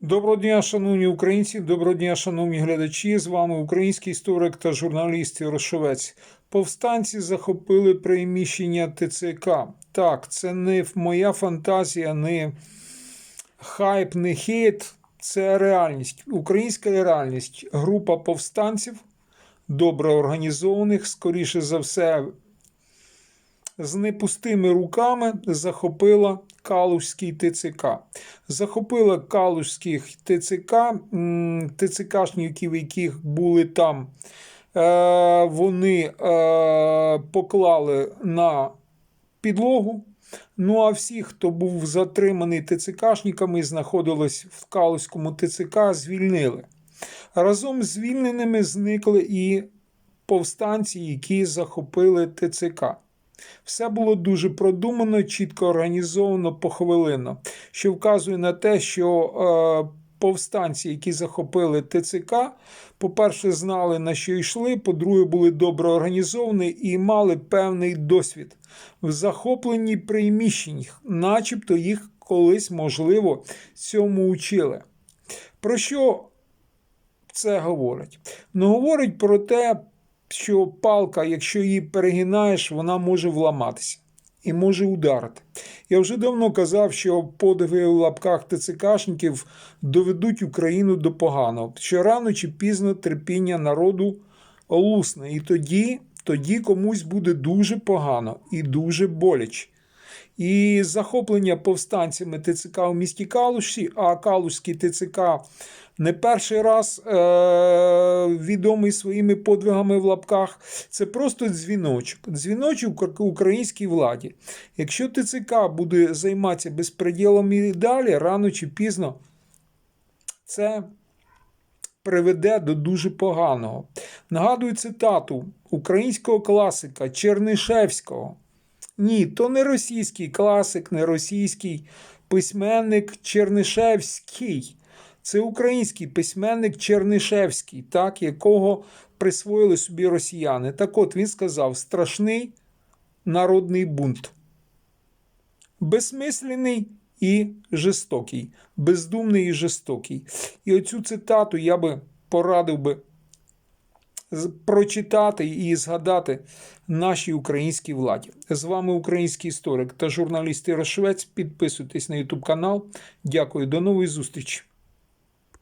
Доброго дня, шановні українці, доброго дня, шановні глядачі. З вами український історик та журналіст Ярошовець. Повстанці захопили приміщення ТЦК. Так, це не моя фантазія, не хайп, не хейт. Це реальність. Українська реальність. Група повстанців, добре організованих, скоріше за все, з непустими руками захопила Калузький ТЦК. Захопила Калузьких ТЦК, ТЦКшників, яких були там, е, вони е, поклали на підлогу. Ну а всі, хто був затриманий ТЦКшниками, знаходились в Калузькому ТЦК, звільнили. Разом з звільненими зникли і повстанці, які захопили ТЦК. Все було дуже продумано, чітко організовано похвилинно, що вказує на те, що е, повстанці, які захопили ТЦК, по-перше, знали на що йшли, по-друге, були добре організовані і мали певний досвід в захопленні приміщень, начебто їх колись, можливо, цьому учили. Про що це говорить? Ну, говорить про те, що палка, якщо її перегинаєш, вона може вламатися і може ударити. Я вже давно казав, що подиви в лапках ТЦКшників доведуть Україну до поганого, що рано чи пізно терпіння народу лусне, і тоді, тоді комусь буде дуже погано і дуже боляче. І захоплення повстанцями ТЦК у місті Калуші, а Калушський ТЦК не перший раз е- відомий своїми подвигами в лапках. Це просто дзвіночок. Дзвіночок українській владі. Якщо ТЦК буде займатися безпреділом і далі, рано чи пізно це приведе до дуже поганого. Нагадую цитату українського класика Чернишевського. Ні, то не російський класик, не російський письменник Чернишевський. Це український письменник Чернишевський, так, якого присвоїли собі росіяни. Так от він сказав: страшний народний бунт. Безсмислений і жорстокий, бездумний і жорстокий. І оцю цитату я би порадив би прочитати і згадати нашій українській владі. З вами український історик та журналіст Ірашвець. Підписуйтесь на YouTube канал. Дякую, до нової зустрічі.